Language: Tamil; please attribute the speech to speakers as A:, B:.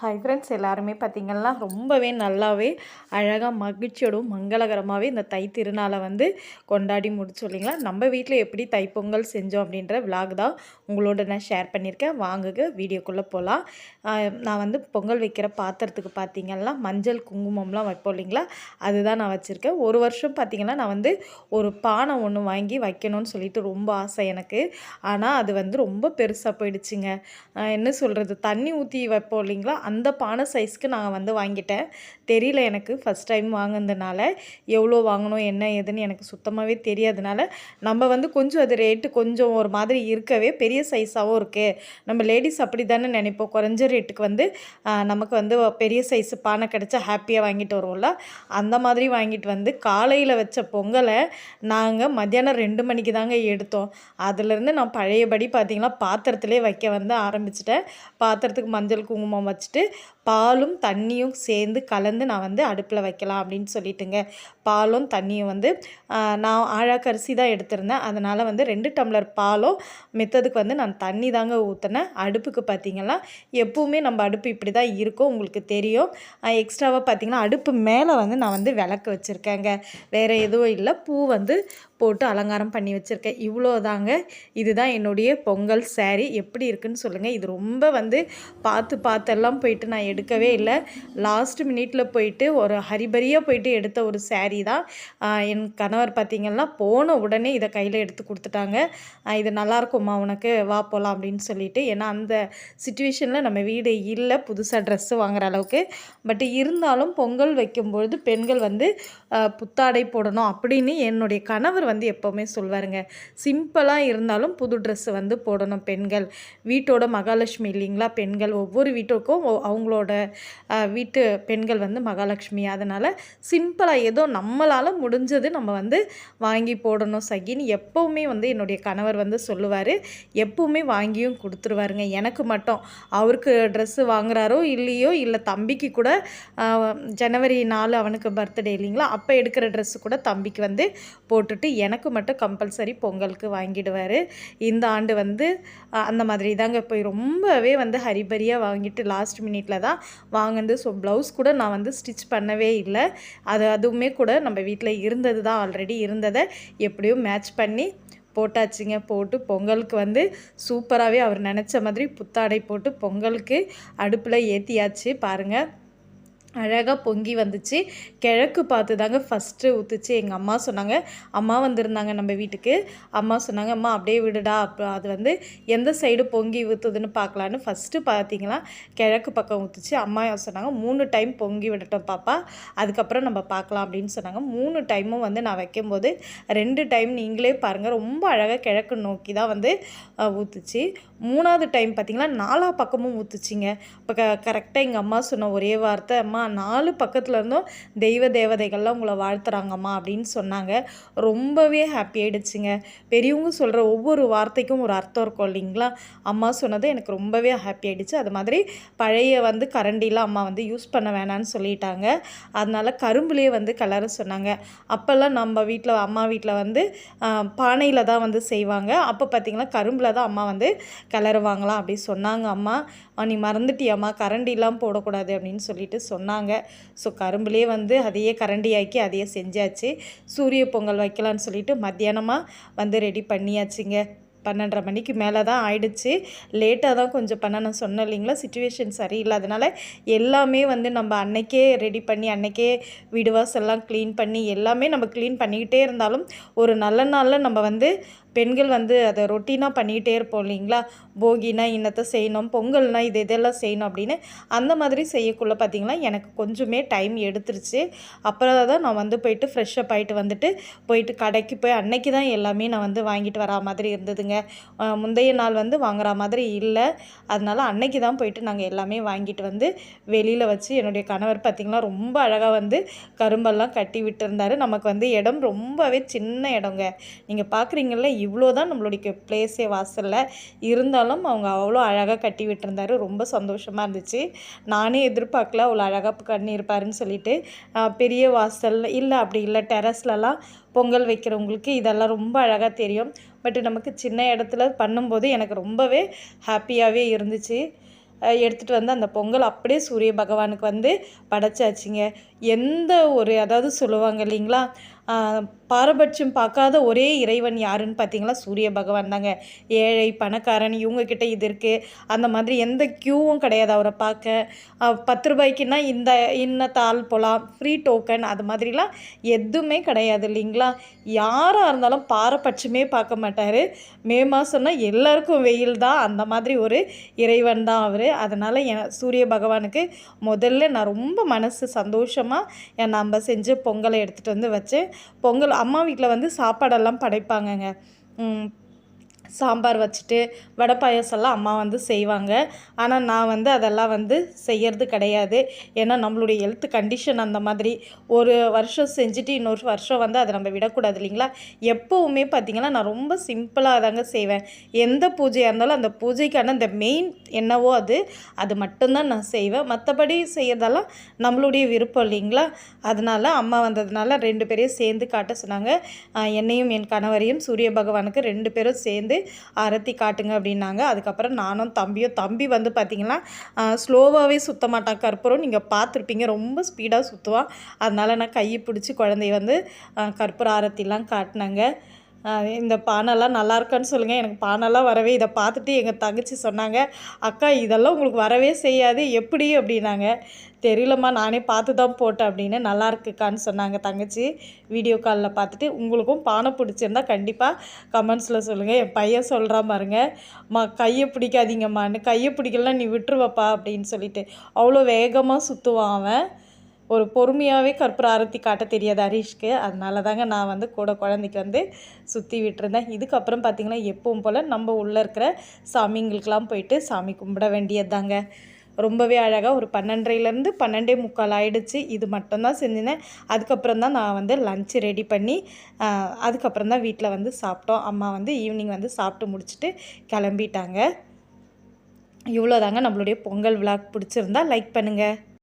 A: ஹாய் ஃப்ரெண்ட்ஸ் எல்லாருமே பார்த்திங்கன்னா ரொம்பவே நல்லாவே அழகாக மகிழ்ச்சியோடும் மங்களகரமாகவே இந்த தை திருநாளை வந்து கொண்டாடி முடிச்சோம் இல்லைங்களா? நம்ம வீட்டில் எப்படி தைப்பொங்கல் செஞ்சோம் அப்படின்ற விலாக் தான் உங்களோட நான் ஷேர் பண்ணியிருக்கேன். வாங்குக வீடியோக்குள்ளே போகலாம் நான் வந்து பொங்கல் வைக்கிற பாத்திரத்துக்கு பார்த்திங்கன்னா மஞ்சள் குங்குமம்லாம் வைப்போம் இல்லைங்களா? அதுதான் நான் வச்சுருக்கேன். ஒரு வருஷம் பார்த்திங்கன்னா நான் வந்து ஒரு பானை ஒன்று வாங்கி வைக்கணும்னு சொல்லிட்டு ரொம்ப ஆசை எனக்கு. ஆனால் அது வந்து ரொம்ப பெருசாக போயிடுச்சுங்க. என்ன சொல்கிறது தண்ணி ஊற்றி வைப்போம் இல்லைங்களா? அந்த பானை சைஸ்க்கு நான் வந்து வாங்கிட்டேன். தெரியல எனக்கு. ஃபஸ்ட் டைம் வாங்கினதுனால எவ்வளோ வாங்கணும் என்ன ஏதுன்னு எனக்கு சுத்தமாகவே தெரியாதனால நம்ம வந்து கொஞ்சம் அது ரேட்டு கொஞ்சம் ஒரு மாதிரி இருக்கவே பெரிய சைஸாகவும் இருக்குது நம்ம லேடிஸ் அப்படி தானே நினைப்போம். குறைஞ்ச ரேட்டுக்கு வந்து நமக்கு வந்து பெரிய சைஸ் பானை கிடச்சா ஹாப்பியாக வாங்கிட்டு வருவோம்ல. அந்த மாதிரி வாங்கிட்டு வந்து காலையில் வச்ச பொங்கலை நாங்கள் மத்தியானம் ரெண்டு மணிக்கு தாங்க எடுத்தோம். அதுலேருந்து நான் பழையபடி பார்த்திங்கன்னா பாத்திரத்திலே வைக்க வந்து ஆரம்பிச்சிட்டேன். பாத்திரத்துக்கு மஞ்சள் குங்குமம் வச்சுட்டு வச்சுட்டு பாலும் தண்ணியும் சேர்ந்து கலந்து நான் வந்து அடுப்பில் வைக்கலாம் அப்படின்னு சொல்லிட்டுங்க. பாலும் தண்ணியும் வந்து நான் ஆழாக்கரிசி தான் எடுத்திருந்தேன். அதனால் வந்து ரெண்டு டம்ளர் பாலும் மித்ததுக்கு வந்து நான் தண்ணி தாங்க ஊற்றினேன் அடுப்புக்கு பார்த்திங்கன்னா எப்போவுமே நம்ம அடுப்பு இப்படி தான் இருக்கும் உங்களுக்கு தெரியும். எக்ஸ்ட்ராவாக பார்த்திங்கன்னா அடுப்பு மேலே வந்து நான் வந்து விளக்கு வச்சுருக்கேங்க. வேறு எதுவும் இல்லை. பூ வந்து போட்டு அலங்காரம் பண்ணி வச்சுருக்கேன். இவ்வளோ தாங்க இதுதான் என்னுடைய பொங்கல் சேரீ எப்படி இருக்குன்னு சொல்லுங்கள் இது ரொம்ப வந்து பார்த்து பார்த்தெல்லாம் போயிட்டு நான் எடுக்கவே இல்லை. லாஸ்ட் மினிட்ல போயிட்டு ஒரு ஹரிபரியாக போயிட்டு எடுத்த ஒரு சேரீ தான். என் கணவர் பார்த்திங்கன்னா போன உடனே இதை கையில் எடுத்து கொடுத்துட்டாங்க. இது நல்லாயிருக்கும்மா உனக்கு வா போகலாம் அப்படின்னு சொல்லிட்டு. ஏன்னா அந்த சுச்சுவேஷனில் நம்ம வீடு இல்லை புதுசாக ட்ரெஸ்ஸு வாங்குற அளவுக்கு. பட் இருந்தாலும் பொங்கல் வைக்கும்பொழுது பெண்கள் வந்து புத்தாடை போடணும் அப்படின்னு என்னுடைய கணவர் வந்து எப்போவுமே சொல்வாருங்க. சிம்பிளாக இருந்தாலும் புது ட்ரெஸ்ஸு வந்து போடணும் பெண்கள். வீட்டோட மகாலட்சுமி இல்லைங்களா? பெண்கள் ஒவ்வொரு வீட்டுக்கும் அவங்களோட வீட்டு பெண்கள் வந்து மகாலட்சுமி. அதனால் சிம்பிளாக ஏதோ நம்மளால் முடிஞ்சது நம்ம வந்து வாங்கி போடணும். சகின்னு எப்போவுமே வந்து என்னுடைய கணவர் வந்து சொல்லுவார் எப்போவுமே வாங்கியும் கொடுத்துருவாருங்க. எனக்கு மட்டும் அவருக்கு ட்ரெஸ்ஸு வாங்குறாரோ இல்லையோ இல்லை தம்பிக்கு கூட ஜனவரி நாலு அவனுக்கு பர்த்டே இல்லைங்களா அப்போ எடுக்கிற ட்ரெஸ்ஸு கூட தம்பிக்கு வந்து போட்டுட்டு எனக்கு மட்டும் கம்பல்சரி பொங்கலுக்கு வாங்கிடுவார். இந்த ஆண்டு வந்து அந்த மாதிரி தாங்க போய் ரொம்பவே வந்து ஹரிபரியாக வாங்கிட்டு லாஸ்ட் மினிட்ல தான் வாங்கினது. ஸோ ப்ளவுஸ் கூட நான் வந்து ஸ்டிச் பண்ணவே இல்லை. அது அதுவுமே கூட நம்ம வீட்டில் இருந்தது தான் ஆல்ரெடி இருந்ததை எப்படியும் மேட்ச் பண்ணி போட்டாச்சுங்க. போட்டு பொங்கலுக்கு வந்து சூப்பராகவே அவர் நினச்ச மாதிரி புத்தாடை போட்டு பொங்கலுக்கு அடுப்பில் ஏற்றியாச்சு பாருங்கள் அழகாக பொங்கி வந்துச்சு. கிழக்கு பார்த்து தாங்க ஃபஸ்ட்டு ஊற்றுச்சு எங்கள் அம்மா சொன்னாங்க அம்மா வந்திருந்தாங்க நம்ம வீட்டுக்கு. அம்மா சொன்னாங்க அம்மா அப்படியே விடுடா. அப்போ அது வந்து எந்த சைடு பொங்கி ஊற்றுதுன்னு பார்க்கலான்னு ஃபஸ்ட்டு பார்த்தீங்கன்னா கிழக்கு பக்கம் ஊற்றுச்சு அம்மா சொன்னாங்க மூணு டைம் பொங்கி விடட்டும் பாப்பா. அதுக்கப்புறம் நம்ம பார்க்கலாம். அப்படின்னு சொன்னாங்க. மூணு டைமும் வந்து நான் வைக்கும்போது ரெண்டு டைம் நீங்களே பாருங்கள் ரொம்ப அழகாக கிழக்கு நோக்கி தான் வந்து ஊற்றுச்சு மூணாவது டைம் பார்த்திங்கன்னா நாலா பக்கமும் ஊற்றுச்சிங்க இப்போ க கரெக்டாக எங்கள் அம்மா சொன்ன ஒரே வார்த்தை அம்மா நாலு பக்கத்தில் இருந்தும் தெய்வ தேவதைகள்லாம் உங்களை வாழ்த்துறாங்கம்மா அப்படின்னு சொன்னாங்க. ரொம்பவே ஹாப்பி ஆகிடுச்சிங்க பெரியவங்க சொல்கிற ஒவ்வொரு வார்த்தைக்கும் ஒரு அர்த்தம் இருக்கும் இல்லைங்களா? அம்மா சொன்னது எனக்கு ரொம்பவே ஹாப்பி ஆகிடுச்சு அது மாதிரி பழைய வந்து கரண்டிலாம் அம்மா வந்து யூஸ் பண்ண வேணான்னு சொல்லிட்டாங்க. அதனால் கரும்புலேயே வந்து கலர சொன்னாங்க. அப்போல்லாம் நம்ம வீட்டில் அம்மா வீட்டில் வந்து பானையில் தான் வந்து செய்வாங்க. அப்போ பார்த்திங்கன்னா கரும்பில் தான் அம்மா வந்து கிளறுவாங்களாம் அப்படி சொன்னாங்க அம்மா. நீ மறந்துட்டியம்மா. கரண்டிலாம் போடக்கூடாது அப்படின்னு சொல்லிட்டு சொன்னாங்க. சொன்னாங்க. ஸோ கரும்புலேயே வந்து அதையே கரண்டியாக்கி அதையே செஞ்சாச்சு. சூரிய பொங்கல் வைக்கலான்னு சொல்லிட்டு மத்தியானமாக வந்து ரெடி பண்ணியாச்சுங்க. பன்னெண்டரை மணிக்கு மேலே தான் ஆயிடுச்சு லேட்டாக தான் கொஞ்சம் பண்ண நான் சொன்னேன் இல்லைங்களா? சுச்சுவேஷன் சரியில்லாதனால எல்லாமே வந்து நம்ம அன்னைக்கே ரெடி பண்ணி அன்னைக்கே வீடு வாசல்லாம் க்ளீன் பண்ணி எல்லாமே நம்ம க்ளீன் பண்ணிக்கிட்டே இருந்தாலும் ஒரு நல்ல நாளில் நம்ம வந்து பெண்கள் வந்து அதை ரொட்டீனாக பண்ணிகிட்டே இருப்போம் இல்லைங்களா? போகினா இன்னத்தை செய்யணும் பொங்கல்னா இது இதெல்லாம் செய்யணும் அப்படின்னு அந்த மாதிரி செய்யக்குள்ளே பார்த்திங்கன்னா எனக்கு கொஞ்சமே டைம் எடுத்துருச்சு. அப்புறம் தான் நான் வந்து போயிட்டு ஃப்ரெஷ்ஷப் ஆகிட்டு வந்துட்டு போயிட்டு கடைக்கு போய் அன்னைக்கு தான் எல்லாமே நான் வந்து வாங்கிட்டு வரா மாதிரி இருந்ததுங்க. முந்தைய நாள் வந்து வாங்குற மாதிரி இல்லை. அதனால் அன்னைக்கு தான் போயிட்டு நாங்கள் எல்லாமே வாங்கிட்டு வந்து வெளியில் வச்சு என்னுடைய கணவர் பார்த்திங்கன்னா ரொம்ப அழகாக வந்து கரும்பெல்லாம் கட்டி விட்டுருந்தாரு. நமக்கு வந்து இடம் ரொம்பவே சின்ன இடங்க. நீங்கள் பார்க்குறீங்கள இவ்வளோ தான் நம்மளுடைய பிளேஸே வாசலில். இருந்தாலும் அவங்க அவ்வளோ அழகாக கட்டி விட்டுருந்தாரு. ரொம்ப சந்தோஷமாக இருந்துச்சு. நானே எதிர்பார்க்கல அவ்வளோ அழகாக கண்ணி இருப்பாருன்னு சொல்லிட்டு. பெரிய வாசல் இல்லை அப்படி இல்லை. டெரஸ்லலாம் பொங்கல் வைக்கிறவங்களுக்கு இதெல்லாம் ரொம்ப அழகாக தெரியும். பட் நமக்கு சின்ன இடத்துல பண்ணும்போது எனக்கு ரொம்பவே ஹாப்பியாகவே இருந்துச்சு. எடுத்துகிட்டு வந்து அந்த பொங்கல் அப்படியே சூரிய பகவானுக்கு வந்து படைச்சாச்சுங்க. எந்த ஒரு அதாவது சொல்லுவாங்க இல்லைங்களா? பாரபட்சம் பார்க்காத ஒரே இறைவன் யாருன்னு பார்த்தீங்களா? சூரிய பகவான் தாங்க. ஏழை பணக்காரன் இவங்கக்கிட்ட இது இருக்குது அந்த மாதிரி எந்த க்யூவும் கிடையாது அவரை பார்க்க. பத்து ரூபாய்க்குன்னா இந்த இன்ன தாள் போகலாம் ஃப்ரீ டோக்கன் அது மாதிரிலாம் எதுவுமே கிடையாது இல்லைங்களா? யாராக இருந்தாலும் பாரபட்சமே பார்க்க மாட்டார். மே மாதம்னா எல்லாருக்கும் வெயில் தான். அந்த மாதிரி ஒரு இறைவன் தான் அவர். அதனால் என் சூரிய பகவானுக்கு முதல்ல நான் ரொம்ப மனசு சந்தோஷமாக நம்ம செஞ்சு பொங்கலை எடுத்துகிட்டு வந்து வச்சேன். பொங்கல் அம்மா வீட்டில் வந்து சாப்பாடெல்லாம் படைப்பாங்கங்க. சாம்பார் வச்சுட்டு வடை பாயசம்லாம் அம்மா வந்து செய்வாங்க. ஆனால் நான் வந்து அதெல்லாம் வந்து செய்கிறது கிடையாது. ஏன்னா நம்மளுடைய ஹெல்த் கண்டிஷன் அந்த மாதிரி ஒரு வருஷம் செஞ்சுட்டு இன்னொரு வருஷம் வந்து அதை நம்ம விடக்கூடாது இல்லைங்களா? எப்போவுமே பார்த்திங்கன்னா நான் ரொம்ப சிம்பிளாக தாங்க செய்வேன். எந்த பூஜையாக இருந்தாலும் அந்த பூஜைக்கான அந்த மெயின் என்னவோ அது அது மட்டும்தான் நான் செய்வேன். மற்றபடி செய்கிறதெல்லாம் நம்மளுடைய விருப்பம் இல்லைங்களா? அதனால் அம்மா வந்ததுனால ரெண்டு பேரையும் சேர்ந்து காட்ட சொன்னாங்க. என்னையும் என் கணவரையும் சூரிய பகவானுக்கு ரெண்டு பேரும் சேர்ந்து அரத்தி காட்டுங்க அப்படின்னாங்க. அதுக்கப்புறம் நானும் தம்பியும் தம்பி வந்து பார்த்திங்கன்னா ஸ்லோவாகவே சுற்ற மாட்டான் கற்பூரம் நீங்கள் பார்த்துருப்பீங்க ரொம்ப ஸ்பீடாக சுற்றுவான் அதனால் நான் கையை பிடிச்சி குழந்தைய வந்து கற்பூர ஆரத்திலாம் காட்டினாங்க. இந்த பானைலாம் நல்லா இருக்கான்னு சொல்லுங்கள் எனக்கு பானைலாம் வரவே இதை பார்த்துட்டு எங்கள் தங்கச்சி சொன்னாங்க அக்கா இதெல்லாம் உங்களுக்கு வரவே செய்யாது. எப்படி? அப்படின்னாங்க. தெரியலம்மா நானே பார்த்து தான் போட்டேன் அப்படின்னு நல்லா இருக்குக்கான்னு சொன்னாங்க தங்கச்சி. வீடியோ காலில் பார்த்துட்டு உங்களுக்கும் பானை பிடிச்சிருந்தா கண்டிப்பாக கமெண்ட்ஸில் சொல்லுங்கள் என் பையன் சொல்கிறா பாருங்க. மா கையை பிடிக்காதீங்கம்மான்னு கையை பிடிக்கலாம் நீ விட்டுருவப்பா அப்படின்னு சொல்லிட்டு அவ்வளோ வேகமாக சுற்றுவான் அவன். ஒரு பொறுமையாகவே கற்பூர ஆரத்தி காட்ட தெரியாது ஹரீஷ்க்கு. அதனால தாங்க நான் வந்து கூட குழந்தைக்கு வந்து சுற்றி விட்டுருந்தேன். இதுக்கப்புறம் பார்த்திங்கன்னா எப்பவும் போல் நம்ம உள்ளே இருக்கிற சாமிங்களுக்கெலாம் போயிட்டு சாமி கும்பிட வேண்டியது தாங்க ரொம்பவே அழகாக ஒரு பன்னெண்டரைலேருந்து பன்னெண்டே முக்கால் ஆகிடுச்சு இது மட்டும்தான் செஞ்சினேன் அதுக்கப்புறம் தான் நான் வந்து லஞ்சு ரெடி பண்ணி அதுக்கப்புறம் தான் வீட்டில் வந்து சாப்பிட்டோம். அம்மா வந்து ஈவினிங் வந்து சாப்பிட்டு முடிச்சுட்டு கிளம்பிட்டாங்க. இவ்வளோதாங்க நம்மளுடைய பொங்கல் விழா பிடிச்சிருந்தா லைக் பண்ணுங்கள்